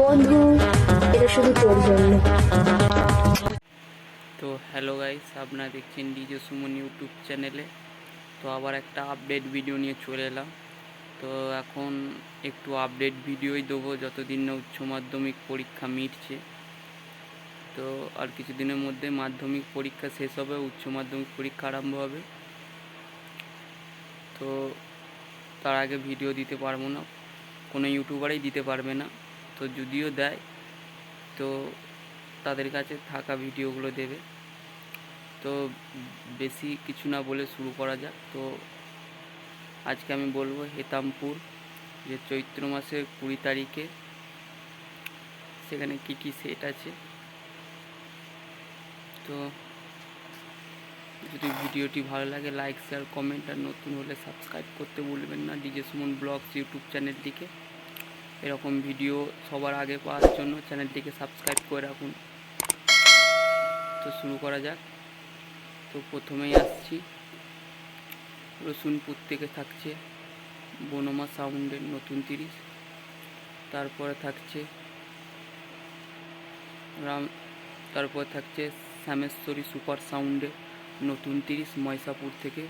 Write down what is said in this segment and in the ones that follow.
বন্ধু, এটা শুধু তোর জন্য। তো হ্যালো গাইস আপনারা দেখছেন ডিজে সুমন ইউটিউব চ্যানেলে তো আবার একটা আপডেট ভিডিও নিয়ে চলে এলাম। তো এখন একটু আপডেট ভিডিওই দেবো, যতদিন না উচ্চ মাধ্যমিক পরীক্ষা মিটছে। তো আর কিছুদিনের মধ্যে মাধ্যমিক পরীক্ষা শেষ হবে, উচ্চ মাধ্যমিক পরীক্ষা আরম্ভ হবে। তো তার আগে ভিডিও দিতে পারব না। কোনো ইউটিউবারই দিতে পারবে না। তো যদিও দেয়, তো তাদের কাছে থাকা ভিডিওগুলো দেবে। তো বেশি কিছু না বলে শুরু করা যাক। তো আজকে আমি বলব হেতামপুর, যে চৈত্র মাসের কুড়ি তারিখে সেখানে কি কি সেট আছে। তো যদি ভিডিওটি ভালো লাগে লাইক শেয়ার কমেন্ট আর নতুন হলে সাবস্ক্রাইব করতে ভুলবেন না। ডিজে সুমন ব্লগস ইউটিউব চ্যানেলটিকে। এরকম ভিডিও সবার আগে পাওয়ার জন্য চ্যানেলটিকে সাবস্ক্রাইব করে রাখুন। তো শুরু করা যাক। তো প্রথমেই আসছি। রসুনপুর থেকে থাকছে বনমা সাউন্ডের নতুন তিরিশ। তারপরে থাকছে রাম, তারপর থাকছে শ্যামেশ্বরী সুপার সাউন্ডে। নতুন তিরিশ ময়সাপুর থেকে।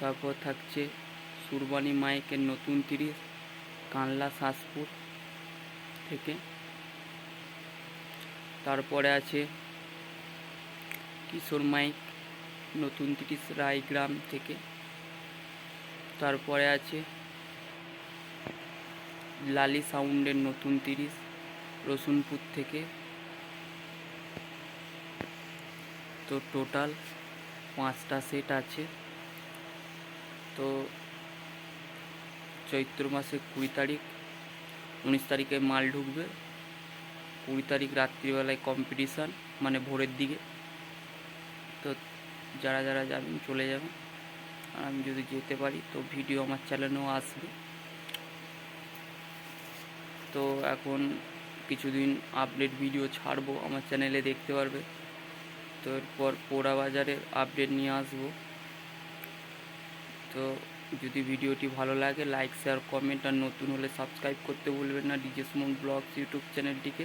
তারপর থাকছে সুরবানি মাইকের নতুন তিরিশ, কানলা শাসপুর থেকে। তারপরে আছে কিশোর মাইক নতুন তিরিশ রায়গ্রাম থেকে। তারপরে আছে লালি সাউন্ডের নতুন তিরিশ রসুনপুর থেকে। তো টোটাল পাঁচটা সেট আছে। তো চৈত্র মাসে কুড়ি তারিখ, উনিশ তারিখে মাল ঢুকবে। কুড়ি তারিখ রাত্রিবেলায় কম্পিটিশান মানে ভোরের দিকে। তো যারা যারা যাবেন চলে যাবেন। আর আমি যদি যেতে পারি তো ভিডিও আমার চ্যানেলেও আসবে। তো এখন কিছুদিন আপডেট ভিডিও ছাড়বো, আমার চ্যানেলে দেখতে পারবে। তো এরপর পোড়া বাজারের আপডেট নিয়ে আসব। তো যদি ভিডিওটি ভালো লাগে লাইক শেয়ার কমেন্ট আর নতুন হলে সাবস্ক্রাইব করতে ভুলবেন না। ডিজে সুমন ব্লগস ইউটিউব চ্যানেলটিকে